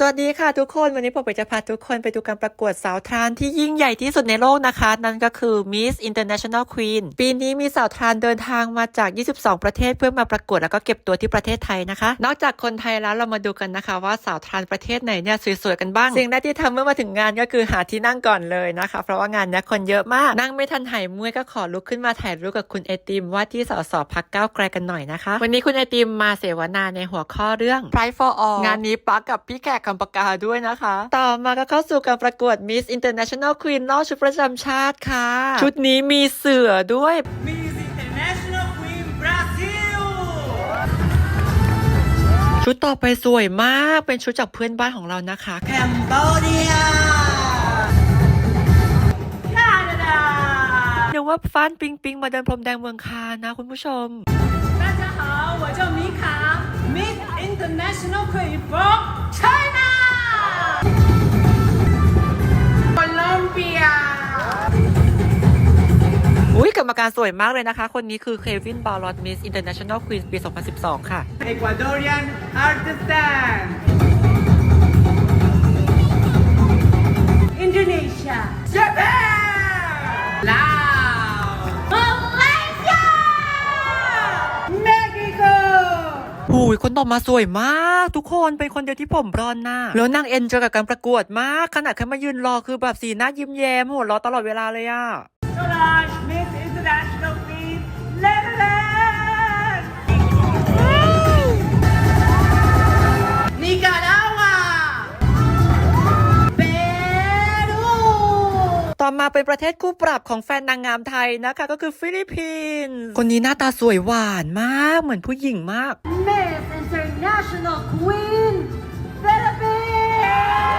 สวัสดีค่ะทุกคนวันนี้ผมไปจะพาทุกคนไปดูการประกวดสาวทรานที่ยิ่งใหญ่ที่สุดในโลกนะคะ นั่นก็คือ Miss International Queen ปีนี้มีสาวทรานเดินทางมาจาก 22 ประเทศเพื่อมาประกวดแล้วก็เก็บตัวที่ประเทศไทยนะคะ นอกจากคนไทยแล้วเรามาดูกันนะคะ ว่าสาวทรานประเทศไหนเนี่ยสวยๆกันบ้างสิ่งแรกที่ทำเมื่อมาถึงงานก็คือหาที่นั่งก่อนเลยนะคะ เพราะว่างานเนี้ยคนเยอะมากนั่งไม่ทันหายเมื่อยก็ขอลุกขึ้นมาถ่ายรูปกับคุณไอติมว่าที่สสพักก้าวไกลกันหน่อยนะคะ วันนี้คุณไอติมมาเสวนาในหัวข้อเรื่อง Pride for All งานนี้ปักกับพี่แขกคำปากาด้วยนะคะ ต่อมาก็เข้าสู่การประกวด Miss International Queen รอบชุดประจำชาติค่ะ ชุดนี้มีเสือด้วย Miss International Queen Brazil ชุดต่อไปสวยมาก เป็นชุดจากเพื่อนบ้านของเรานะคะ Cambodia Canada นึกว่าฟ้านปิงปิงมาเดินพรมแดงเมืองคานนะคุณผู้ชม 大家好，我叫米卡，Miss International Queen from China Colombia อุ้ยกรรมการสวยมากเลยนะคะ คนนี้คือเควินบาลอ t มิสอินเตอร์เนชั่นแนลควีนปี 2012 ค่ะ Ecuadorian artisan หูยคนต่อมาสวยมาก ทุกคนเป็นคนเดียวที่ผมบรอนหน้าแล้วนางเอ็นเจอกับการประกวดมากขนาดแค่มายืนรอคือแบบสีหน้ายิ้มแย้มหัวเราะตลอดเวลาเลยอะ Solange Miss International Queen Netherlands Nicaragua Peru ต่อมาเป็นประเทศคู่ปรับของแฟนนางงามไทยนะคะ ก็คือฟิลิปปินส์คนนี้หน้าตาสวยหวานมากเหมือนผู้หญิงมาก Miss International Queen Philippines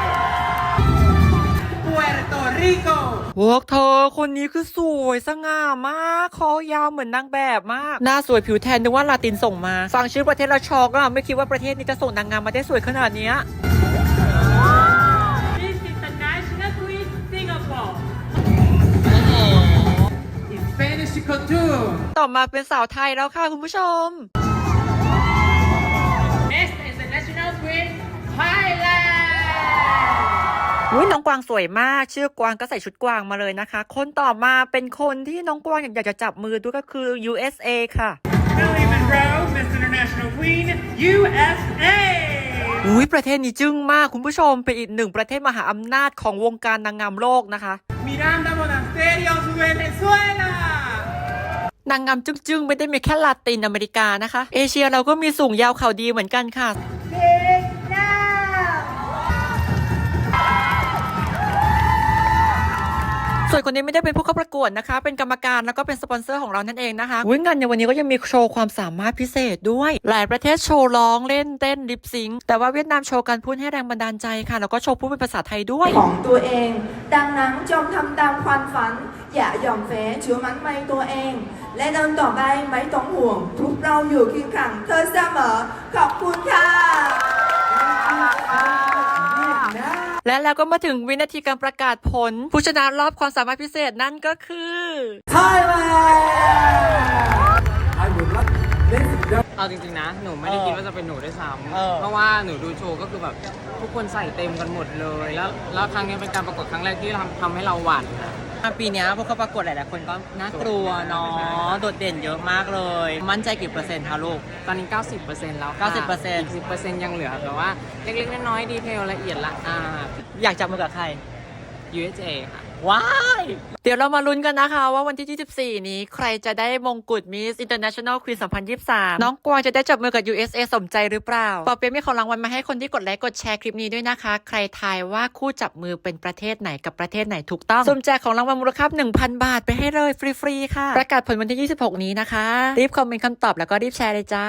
Puerto Rico วอกเธอคนนี้คือสวยสง่ามากคอยาวเหมือนนางแบบมาก หน้าสวยผิวแทนนึกว่าลาตินส่งมา ฟังชื่อประเทศและช็อกอะไม่คิดว่าประเทศนี้จะส่งนางงามมาได้สวยขนาดเนี้ย Miss International Queen Singapore In Spanish couture ต่อมาเป็นสาวไทยแล้วค่ะคุณผู้ชม Thailand อุ้ยน้องกวางสวยมาก ชื่อกวางก็ใส่ชุดกวางมาเลยนะคะ คนต่อมาเป็นคนที่น้องกวางอยากจะจับมือด้วยก็คือ USA ค่ะ Millie Monroe Miss International Queen USA อุ้ยประเทศนี้จึ้งมากคุณผู้ชมเป็นอีกหนึ่งประเทศมหาอำนาจของวงการนางงามโลกนะคะ Miranda Monasterios Venezuela นางงามจึ้งๆ ไม่ได้มีแค่ลาตินอเมริกานะคะ เอเชียเราก็มีสูงยาวเข่าดีเหมือนกันค่ะ ส่วนคนนี้ไม่ได้เป็นผู้เข้าประกวดนะคะ เป็นกรรมการแล้วก็เป็นสปอนเซอร์ของเรานั่นเองนะคะวิ่งงานในวันนี้ก็ยังมีโชว์ความสามารถพิเศษด้วย หลายประเทศโชว์ร้องเล่นเต้นลิปซิงค์แต่ว่าเวียดนามโชว์การพูดให้แรงบันดาลใจค่ะ แล้วก็โชว์พูดเป็นภาษาไทยด้วย ของตัวเอง ดังนั้นจงทำตามความฝัน อย่ายอมแพ้เชื่อมั่นในตัวเอง และเดินต่อไปไม่ต้องห่วง ทุกเราอยู่เคียงข้างเธอเสมอขอบคุณค่ะ และแล้วก็มาถึงวินาทีการประกาศผล ผู้ชนะรอบความสามารถพิเศษนั่นก็คือเอาจริงๆนะ หนูไม่ได้คิดว่าจะเป็นหนูด้วยซ้เออำเพราะว่าหนูดูโชว์ก็คือแบบทุกคนใส่เต็มกันหมดเลย แล้วแล้วครั้งนี้เป็นการประกวดครั้งแรกที่ทำทำให้เราหวั่นอะ ปีนี้พวกเขาประกวดหลายๆคนก็น่ากลัวเนาะโดดเด่นเยอะมากเลย มั่นใจกี่เปอร์เซ็นต์คะลูก ตอนนี้ 90%แล้วค่ะ90%อีก10%ยังเหลือแต่ว่าเล็กๆน้อยๆดีเทลละเอียดละอ่าอยากจับมือกับใคร USA ค่ะ ว้ายเดี๋ยวเรามาลุ้นกันนะคะ ว่าวันที่ 24 นี้ใครจะได้มงกุฎ Miss International Queen 2023 น้องกวางจะได้จับมือกับ USA สมใจหรือเปล่าปอเปียมีของรางวัลมาให้คนที่กดไลค์กดแชร์คลิปนี้ด้วยนะคะ ใครทายว่าคู่จับมือเป็นประเทศไหนกับประเทศไหนถูกต้องสมแจกของรางวัลมูลค่า 1,000 บาทไปให้เลยฟรีๆค่ะ ประกาศผลวันที่ 26 นี้นะคะ รีบคอมเมนต์คำตอบแล้วก็รีบแชร์เลยจ้า